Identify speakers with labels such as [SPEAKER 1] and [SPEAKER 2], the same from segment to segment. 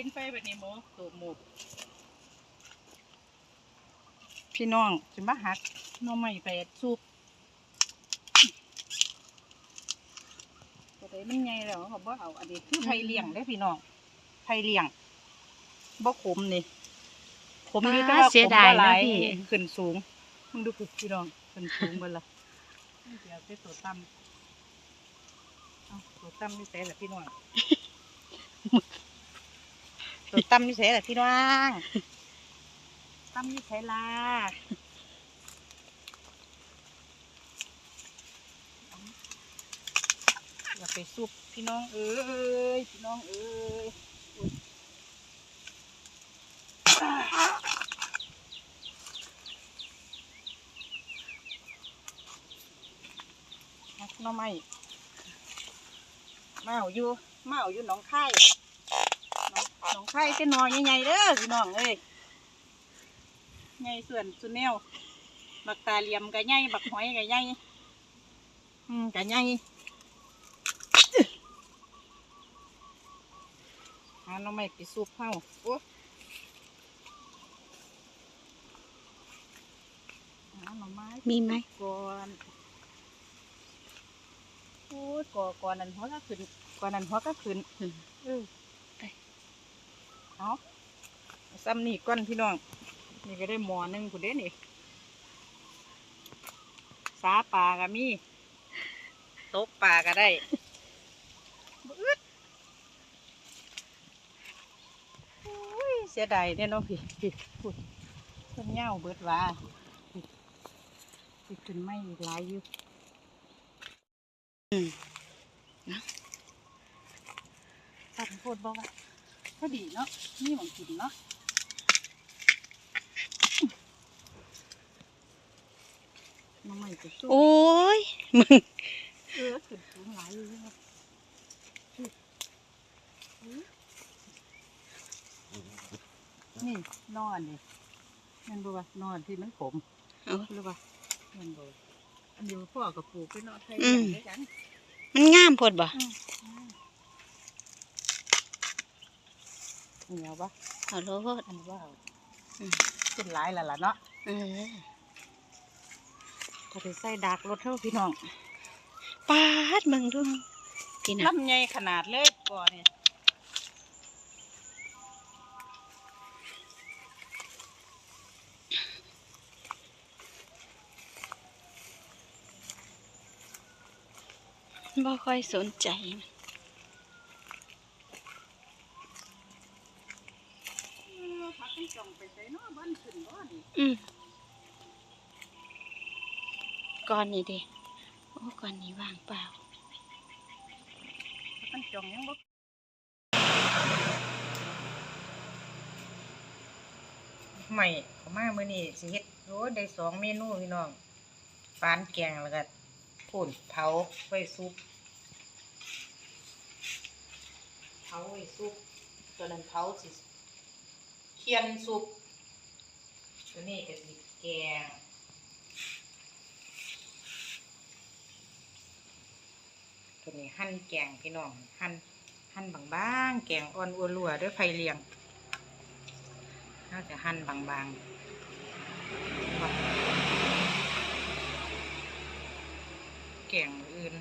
[SPEAKER 1] กินไปแบบนี้หมูตูบหมูพี่น้องจะมาหักหน้องใหม่ไปซุปตัวใดมันใหญ่แล้วเขาบ่เอาอันนี้คือไผ่เลี้ยงได้อพี่น้องไผ่เลี้ยงบ่ขมนี่ขมอยู่แต่ว่า
[SPEAKER 2] เสียดาย
[SPEAKER 1] ขมบ่หล
[SPEAKER 2] นะพี่
[SPEAKER 1] ขึ้นสูงมึงดูคือพี่น้องขึ้นสูงเบ่ล่ะเดี๋ยวไปตัวต่ำเอาตัวต่ำนี่ใส่ละพี่น้อง ตัวตั้มนี่ใส่ละพี่น้องตั้มนี่ใส่ลาอย่าไปซุปพี่น้องเอ้ยพี่น้องเอ้ยน้องไม่มาเอาอยู่มาเอาอยู่หนองคายหนองไข่ เป็นหนอใหญ่ๆเด้อพี่น้องเอ้ยใหญ่ส่วนสุดแนวบักตาเหลี่ยมกะใหญ่บักหอยกะใหญ่อืมกะใหญ่หาหน้องไม้ไปซุปเฮาโอ้หาหน่อไม้
[SPEAKER 2] มีไหม
[SPEAKER 1] ก่อนโอ้ยก่อก่อนนั้นหัวก็ขึ้นก่อนนั้นหัวก็ขึ้น
[SPEAKER 2] อืม
[SPEAKER 1] เออ เอาเอาซ้ำนี่ก้อนพี่น้อง นี่ก็ได้หมอนึงคุณเด้นี่สาปลาก็มีตกปลาก็ได้เสียดายเนี่ยน้องพี่พี่พูดเพิ่นเหงาเบิดว่าพี่ขึ้นไม่หลายอยู่
[SPEAKER 2] อืม
[SPEAKER 1] ตัดโพดบอกว่า พอดีเนาะนี่หวังกินเนาะน้ำมันจะสู้
[SPEAKER 2] โอ้ยมึง
[SPEAKER 1] เออขึ้นสูงหลายอยู่ครับนี่นอนนี่นั่นบ่ว่านอนที่มันขม
[SPEAKER 2] เอา
[SPEAKER 1] หรือว่านั่นบ่อันเดียวพ่อกับปลูกไปเนาะไทยอย่างด้วยกัน
[SPEAKER 2] มันงามโพดบ่
[SPEAKER 1] เหนียวปะ
[SPEAKER 2] เอาโลด
[SPEAKER 1] อันว่า
[SPEAKER 2] อืม
[SPEAKER 1] ขึ้นหลายแล้วล่ะเนาะ
[SPEAKER 2] เออ
[SPEAKER 1] ก็ไปใส่ดากรถเท่าพี่น้อง
[SPEAKER 2] ปาดมึงดูพี่นะ
[SPEAKER 1] ลำใหญ่ขนาดเลยก่อเนี่ย
[SPEAKER 2] บ่ค่อยสนใจมัน
[SPEAKER 1] พักกัน จ่องไปใส่เนาะบ้านขึ้นบ่นี่
[SPEAKER 2] อืมก้อนนี้ดิโอ้ก้อนนี้ว่างเปล่า
[SPEAKER 1] พักกันจ่องยังบ่ไม่เอามามื้อนี้สิเฮ็ดโอ้ได้สองเมนูพี่น้องปานแกงแล้วก็พูนเผาไว้ซุปเผาไว้ซุปตัวนั้นเผาสิ เคียนซุปตัวนี้ก็สิแกงตัวนี้หั่นแกงพี่น้องหั่นหั่นบางๆแกงอ่อนอัวรัวด้วยไฟเลียงน่าจะหั่นบางๆแกงอื่น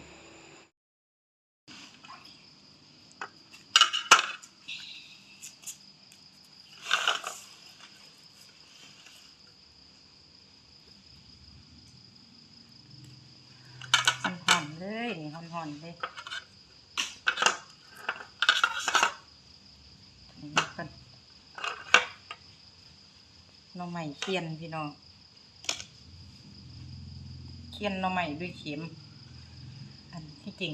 [SPEAKER 1] หอมๆเลยนี่ห อมๆเลยนี่กันหน่อไม้เคียนพี่น้องเคียนน่อไม้ด้วยเข็ม อันที่จริง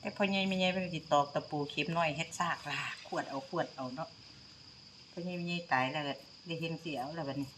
[SPEAKER 1] แต่พอใหญ่ไม่ใหญ่เป็นติดตอกตะปูเข็มน้อยเฮ็ดซากลาขวดเอาขวดเอาเนาะพอใหญ่ไม่ใหญ่ตายแล้วก็ได้เห็นเสียวแล้วแบัดนี้